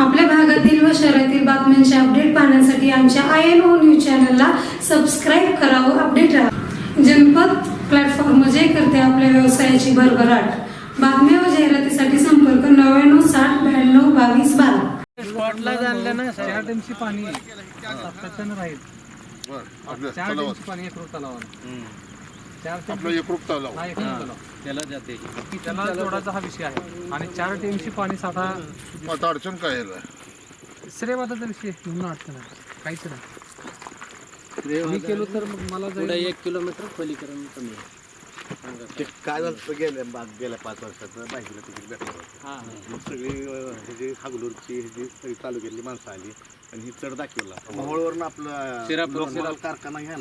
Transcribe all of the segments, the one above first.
आपल्या भागातील व शहरातील बातम्यांचे अपडेट पाहण्यासाठी आमच्या आय एन ओ न्यूज चॅनलला सबस्क्राईब करा व अपडेट राहा. जनपद प्लॅटफॉर्म जे करते आपल्या व्यवसायाची भरभराट. बातम्या व जाहिरातीसाठी संपर्क नव्याण्णव साठ ब्याण्णव बावीस बारा. स्पॉटला जाणलं ना चार टीमची पाणी सातत्यानं राहील. चार पाणी एकरूप तलावाला चार टीम आपलं एकरूप तलाव. हा एकरूप तलाव. त्याला जाते. त्याला जोडायचा हा विषय आहे. आणि चार टीमची पाणी साठा आता अडचण काय याला? श्रेयवादाचा विषय म्हणून अडचण आहे. काहीच नाही. मी केलो तर मग मला पुढे एक किलोमीटर पलीकडून कमी. आहे ते काय झालं होतं गेल्या माग- गेल्या पाच वर्षात बाईकला तिकीट भेटलं होतं. हा. मग सगळी अं, ह्याची हागलूरची ह्याची सगळी तालुक्यातली माणसं आली आणि ही चढ दाखवला. मोहोळवरनं आपलं शिरापूर. कारखाना घ्या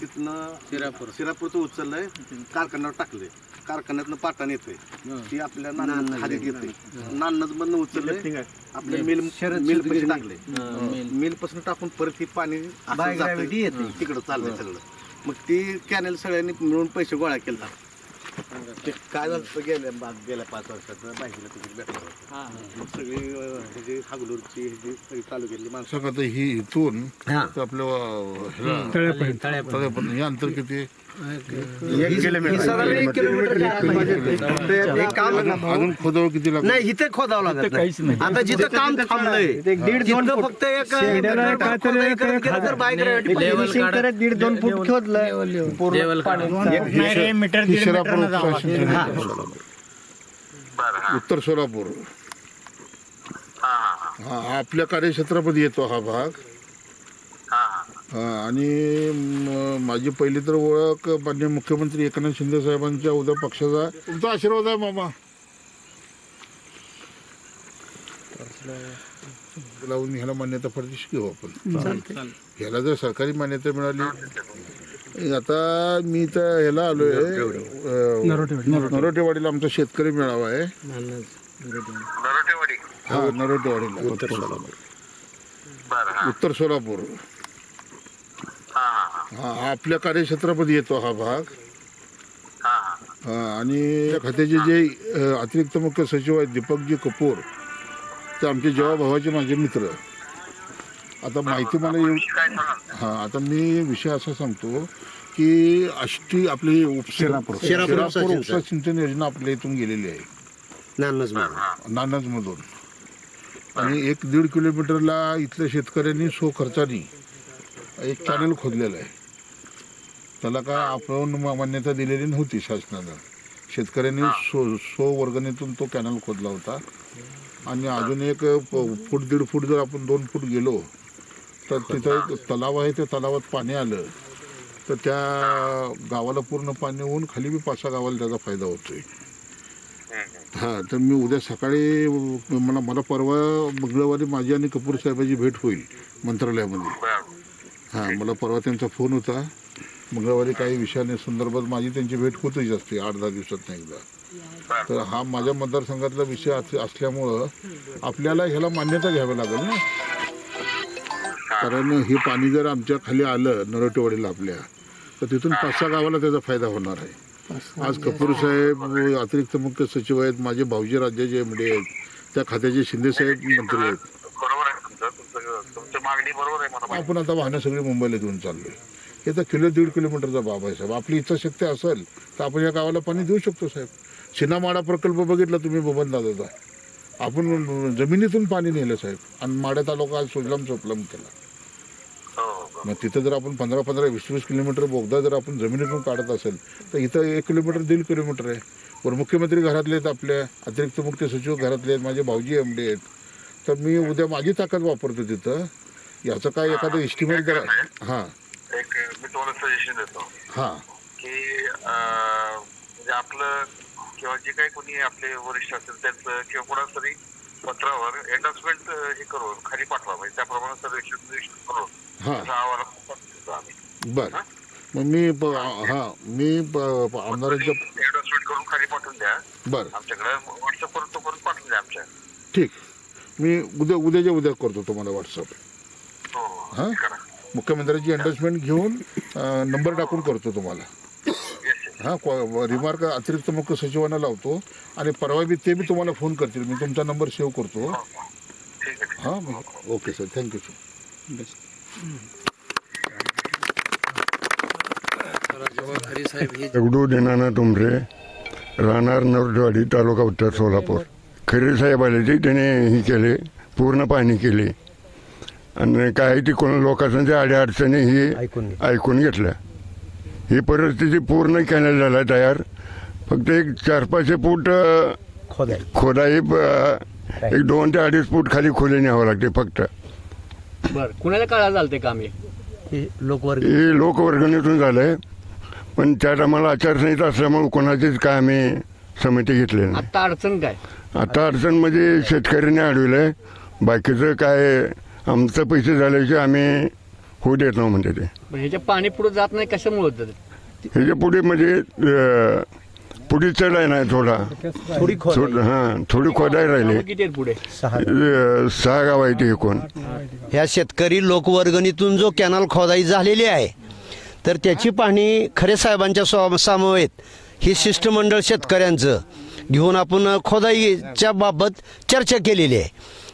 तिथनं शिरापूर. शिरापूरचं उचललंय कारखान्यावर टाकलंय. कारखान्यातनं पाटण येते ती आपल्या नान्नात खाली येते नान्नाच मधनं उचललंय. आपल्या मिल मिल पाशी टाकले मिलपासून टाकून परत ही पाणी. तिकडं चाललंय सगळं. मग ती कॅनल सगळ्यांनी मिळून पैसे गोळा केला. ते काय झालं गेल्या गेल्या पाच वर्षात बाईकला तिकीट भेटलं होतं. हा सगळी अं, हागलूरची ह्याची सगळी तालुक्यातली माणसं. सगळं आता ही इथून तर आपलं अं, ह्याला- तळ्यापर्यंत. हे अंतर किती? अजून खोदावं किती लागतं नाही इथे खोदावं लागत नाही. आता जिथं काम थांबलंय. तिथं फक्त एक तर बाईक. लेवल दीड दोन फूट खोदलं. लेवल. काढा. ही शिरापूर सिंचन उत्तर सोलापूर. हा हा आपल्या कार्यक्षेत्रामध्ये येतो हा भाग. हा, आणि म- माझी पहिली तर ओळख मान्य मुख्यमंत्री एकनाथ शिंदे साहेबांच्या उद्या पक्षाचा. तुमचा आशीर्वाद आहे मामा. लावून ह्याला मान्यता फडतीश घेऊ आपण. ह्याला जर सरकारी मान्यता मिळाली आता मी तर ह्याला आलोय. अं, नरोटेवाडीला आमचा शेतकरी मेळावा आहे. हा नरोटेवाडीला उत्तर सोलापूर. उत्तर सोलापूर. हा हा आपल्या कार्यक्षेत्रामध्ये येतो हा भाग. हा, आणि या खात्याचे जे अ, अतिरिक्त मुख्य सचिव आहेत दीपकजी कपूर ते आमचे जेव्हा भावाचे माझे मित्र. आता माहिती मला येऊ हा आता मी विषय असा सांगतो की आष्टी आपली उपशिरापूर शिरापूर. उपसा सिंचन योजना आपल्या इथून गेलेली आहे. नानच. नानजमधून आणि एक दीड किलोमीटरला इथल्या शेतकऱ्यांनी सो खर्चानी एक कॅनल खोदलेलं आहे. त्याला काय आपण मा- मान्यता दिलेली नव्हती शासनानं. शेतकऱ्यांनी सो सो वर्गणीतून तो कॅनल खोदला होता. आणि अजून एक प- फूट दीड फूट जर आपण दोन फूट गेलो तर तिथं एक तलाव आहे त्या तलावात पाणी आलं. तर त्या गावाला पूर्ण पाणी होऊन खाली बी पाच सहा गावाला त्याचा फायदा होतोय. हा तर मी उद्या सकाळी मला मला परवा मंगळवारी माझी आणि कपूर साहेबाची भेट होईल मंत्रालयामध्ये. हां मला परवा त्यांचा फोन होता. मंगळवारी काही विषयाने संदर्भात माझी त्यांची भेट होतच असते आठ दहा दिवसात एकदा. तर हा माझ्या मतदारसंघातला विषय असल्यामुळं आपल्याला ह्याला मान्यता घ्यावी लागेल ना. कारण हे पाणी जर आमच्या खाली आलं नरोटेवाडीला आपल्या तर तिथून पाच सहा गावाला त्याचा फायदा होणार आहे. आज कपूर साहेब अतिरिक्त मुख्य सचिव आहेत माझे भाऊजी राज्याचे एमडी आहेत त्या खात्याचे शिंदे साहेब मंत्री आहेत. बरोबर आहे तुमचं तुमचं तुमची मागणी बरोबर आहे मला आपण आता वाहनं सगळी मुंबईला घेऊन चाललोय. हे तर किलो दीड किलोमीटरचा बाब आहे साहेब. आपली इच्छाशक्ती असेल तर आपण या गावाला पाणी देऊ शकतो साहेब. सिनामाडा प्रकल्प बघितला तुम्ही बबन दादाचा. आपण जमिनीतून पाणी नेलं साहेब. आणि माड्या तालुका आज सुजलाम चोपलाम केला. मग तिथं जर आपण पंधरा पंधरा वीस वीस किलोमीटर बोगदा जर आपण जमिनीतून काढत असेल तर इथं एक किलोमीटर दीड किलोमीटर आहे. वर मुख्यमंत्री घरातले आहेत आपल्या अतिरिक्त मुख्य सचिव घरातले आहेत माझे भाऊजी एम डी आहेत. तर मी उद्या माझी ताकद वापरतो तिथं. याचं काय एखादं एस्टिमेट जर हां. एक मी तुम्हाला सजेशन देतो. हां. की म्हणजे आपलं किंवा जे काही कोणी आपले वरिष्ठ असेल त्यांचं किंवा कोणाचं तरी पत्रावर एंडोर्समेंट हे करून खाली पाठवा. म्हणजे त्याप्रमाणे सर्वेक्षण निरीक्षण करून हां. त्याचा अहवाल पाठवतो आम्ही. बरं. मग मी प- हां मी प- आमदारांच्या एंडोर्समेंट करून खाली पाठवून द्या. बरं. आमच्याकडे व्हॉट्सअपवर तो करून पाठवून द्या आमच्या. ठीक. मी उद्या उद्याच्या उद्या करतो तुम्हाला व्हॉट्सअप हो हो हां? करा मुख्यमंत्र्यांची घेऊन अं, नंबर टाकून करतो तुम्हाला. हां रिमार्क अतिरिक्त मुख्य सचिवांना लावतो आणि परवा बी ते बी तुम्हाला फोन करतील. मी तुमचा नंबर सेव्ह करतो. ठीक आहे ठीक आहे. हां ओके सर थँक्यू सर हे दगडू दिनाना तुमरे राहणार नरडवाडी तालुका उत्तर सोलापूर. खरे साहेब आले ते त्याने हे केले पूर्ण पाहणी केली. आणि काही तिकडून लोकांच्या ज्या अडीअडचणी ही ऐकून घेतल्या. ही परिस्थिती पूर्ण कॅनल झाला तयार. फक्त एक चार पाचशे फूट अ, खोदाई. अ, एक दोन ते अडीच फूट खाली खोली न्यावं लागते फक्त. बर कुणाला काळा चालते काम हे? हे लोकवर्गणीतून झालंय पण त्यात आम्हाला आचारसंहिता असल्यामुळे कोणाचीच काय आम्ही समिती घेतली नाही. आता अडचण काय? आता अडचण म्हणजे शेतकऱ्यांनी अडविलंय. बाकीचं काय आमचं पैसे झाल्याशिवाय आम्ही होऊ देत नाही म्हणते ते. पण ह्याच्या पाणी पुढे जात नाही कशामुळे होतं ह्याच्या पुढे म्हणजे अं, पुढे चढ आहे ना थोडा थोडी थोड- हा थोडी खोदाई राहिली. गावं किती आहेत पुढे? अं, सहा गाव आहे ते एकूण. ह्या शेतकरी लोकवर्गणीतून जो कॅनल खोदाई झालेली आहे तर त्याची पाहणी खरे साहेबांच्या स्वा- समवेत. ही शिष्टमंडळ शेतकऱ्यांचं. घेऊन आपण खोदाईच्या बाबत चर्चा केलेली आहे.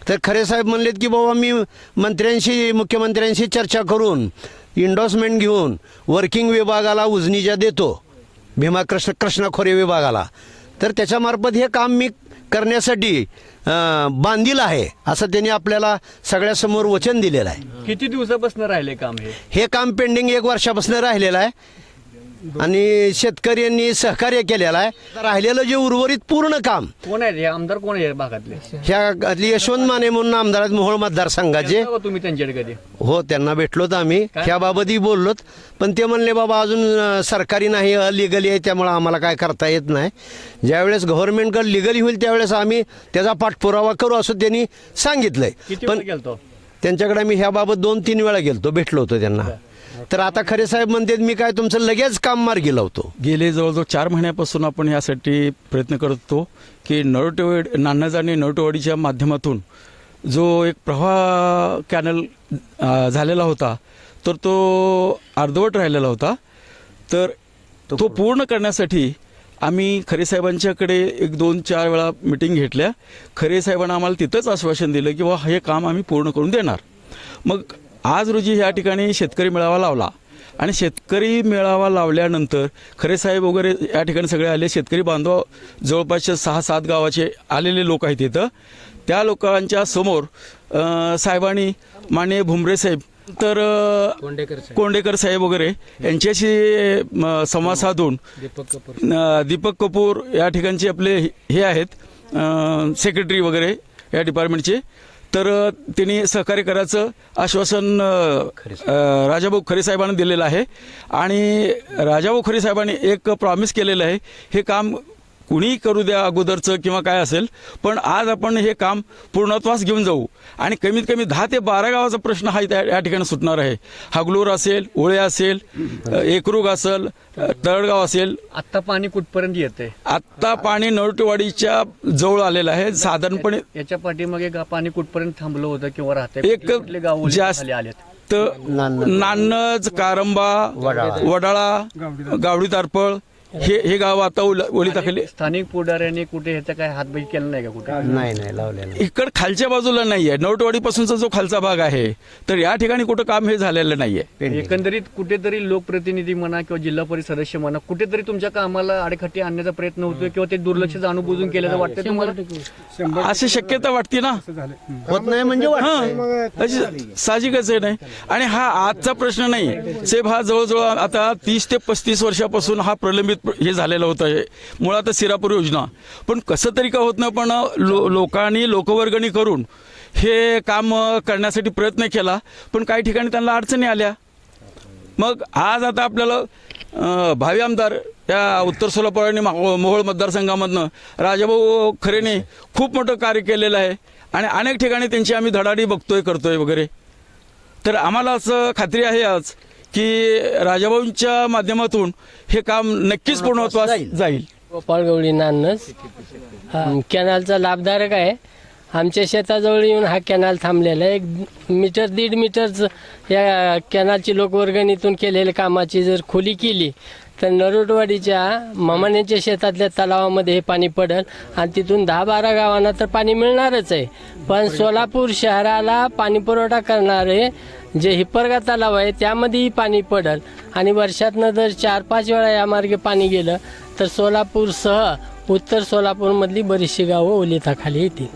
तर खरे साहेब म्हणलेत की बाबा मी मंत्र्यांशी मुख्यमंत्र्यांशी चर्चा करून इंडॉसमेंट घेऊन वर्किंग विभागाला उजनीच्या देतो भीमा कृष्ण कृष्णा खोरे विभागाला तर त्याच्यामार्फत हे काम मी करण्यासाठी बांधील आहे असं त्यांनी आपल्याला सगळ्यासमोर वचन दिलेलं आहे. किती दिवसापासून राहिले काम हे? हे काम पेंडिंग एक वर्षापासून राहिलेलं आहे. आणि शेतकऱ्यांनी सहकार्य केलेलं आहे. राहिलेलं जे उर्वरित पूर्ण काम. कोण आहेत हे? आमदार कोण आहे भागातले? ह्या यशवंत माने म्हणून आमदार आहेत मोहोळ मतदारसंघाचे. तुम्ही त्यांच्याकडे कधी? हो त्यांना भेटलोत आम्ही. ह्याबाबतही बोललोत. पण ते म्हणले बाबा अजून अं, सरकारी नाही लिगली आहे त्यामुळं आम्हाला काय करता येत नाही. ज्यावेळेस गव्हर्नमेंटकडे लिगली होईल त्यावेळेस आम्ही त्याचा पाठपुरावा करू असं त्यांनी सांगितलंय. किती पण वेळ गेलतो त्यांच्याकडे मी ह्याबाबत दोन तीन वेळा गेलतो भेटलो होतो त्यांना. तर आता खरे साहेब म्हणतात मी काय तुमचं लगेच काम मार्गी लावतो गेले जवळजवळ चार महिन्यापासून आपण यासाठी प्रयत्न करत होतो की नरोटेवाडी नान्नज आणि नरोटेवाडीच्या माध्यमातून जो एक प्रवाह कॅनल अ, झालेला होता तर तो अर्धवट राहिलेला होता. तर तो पूर्ण करण्यासाठी आम्ही खरे साहेबांच्याकडे एक दोन चार वेळा मिटिंग घेतल्या. खरे साहेबांना आम्हाला तिथंच आश्वासन दिलं की बा हे काम आम्ही पूर्ण करून देणार. मग आज रोजी या ठिकाणी शेतकरी मेळावा लावला. आणि शेतकरी मेळावा लावल्यानंतर खरे साहेब वगैरे या ठिकाणी सगळे आले. शेतकरी बांधव जवळपासच्या सहा सात गावाचे आलेले लोक आहेत तिथं. त्या लोकांच्या समोर साहेबांनी माने भुमरे साहेब तर कोंडेकर साहेब. वगैरे यांच्याशी संवाद साधून अं, दीपक कपूर या ठिकाणचे आपले हे आहेत सेक्रेटरी वगैरे या डिपार्टमेंटचे तर त्यांनी सहकार्य करायचं आश्वासन राजाभाऊ खरे साहेबांनी दिलेलं आहे. आणि राजाभाऊ खरे साहेबांनी एक प्रॉमिस केलेलं आहे हे काम कुणी करू द्या अगोदरचं किंवा काय असेल पण आज आपण हे काम पूर्णत्वास घेऊन जाऊ. आणि कमीत कमी दहा ते बारा गावाचा प्रश्न हा त्या- या ठिकाणी सुटणार आहे. हागलूर असेल ओळे असेल एकरूग असेल तळगाव असेल. आत्ता पाणी कुठपर्यंत येते आत्ता पाणी नरटवाडीच्या जवळ आलेलं आहे साधारणपणे याच्या पाठीमागे पाणी कुठपर्यंत थांबलं होतं किंवा राहते एक गाव जास्त आलेत? तर नान्नज कारंबा वडाळा. गावडी तारपळ हे हे गाव आता ओल- ओलिताखाली स्थानिक पुढाऱ्यांनी कुठे ह्याचा काय हातबाई केला नाही का कुठे? नाही नाही लावलेलं इकड खालच्या बाजूला नाहीये. नवटवाडीपासूनचा जो खालचा भाग आहे तर या ठिकाणी कुठं काम हे झालेलं नाहीये. एकंदरीत कुठेतरी लोकप्रतिनिधी म्हणा किंवा जिल्हा परिषद सदस्य म्हणा कुठेतरी तुमच्या कामाला आडेखट्टी आणण्याचा प्रयत्न होतोय किंवा ते दुर्लक्ष जाणून केल्याचं वाटतं तुम्हाला? अशी शक्यता वाटते ना? होत नाही म्हणजे. हा अशी साहजिकच आहे नाही. आणि हा आजचा प्रश्न नाही. सेब हा जवळजवळ आता तीस ते पस्तीस वर्षापासून हा प्रलंबित प्र- हे झालेलं होतं. हे मुळात सिरापूर योजना. पण कसं तरी का होत नाही पण लो लोकांनी लोकवर्गणी करून हे काम करण्यासाठी प्रयत्न केला पण काही ठिकाणी त्यांना अडचणी आल्या. मग आज आता आपल्याला भावी आमदार या उत्तर सोलापूर आणि मोहोळ मतदारसंघामधनं राजाभाऊ खरेने खूप मोठं कार्य केलेलं आहे आणि अनेक ठिकाणी त्यांची आम्ही धडाडी बघतोय करतोय वगैरे. तर आम्हाला असं खात्री आहे आज की राजाभाऊंच्या माध्यमातून हे काम नक्कीच पूर्णत्वास जाईल. गोपाळगवळी नान्नस हा कॅनलचा लाभदायक आहे. आमच्या शेताजवळ येऊन हा कॅनल थांबलेला आहे. एक मीटर दीड मीटरच या कॅनलची लोकवर्गणीतून केलेल्या कामाची जर खोली केली तर नरोटवाडीच्या मामाण्याच्या शेतातल्या तलावामध्ये हे पाणी पडेल आणि तिथून दहा बारा गावांना तर पाणी मिळणारच आहे. पण सोलापूर शहराला पाणी पुरवठा करणारे जे हिप्परगा तलाव आहे त्यामध्येही पाणी पडेल. आणि वर्षातनं जर चार पाच वेळा या मार्गे पाणी गेलं तर सोलापूरसह उत्तर सोलापूरमधली बरीचशी गावं ओलिताखाली येतील.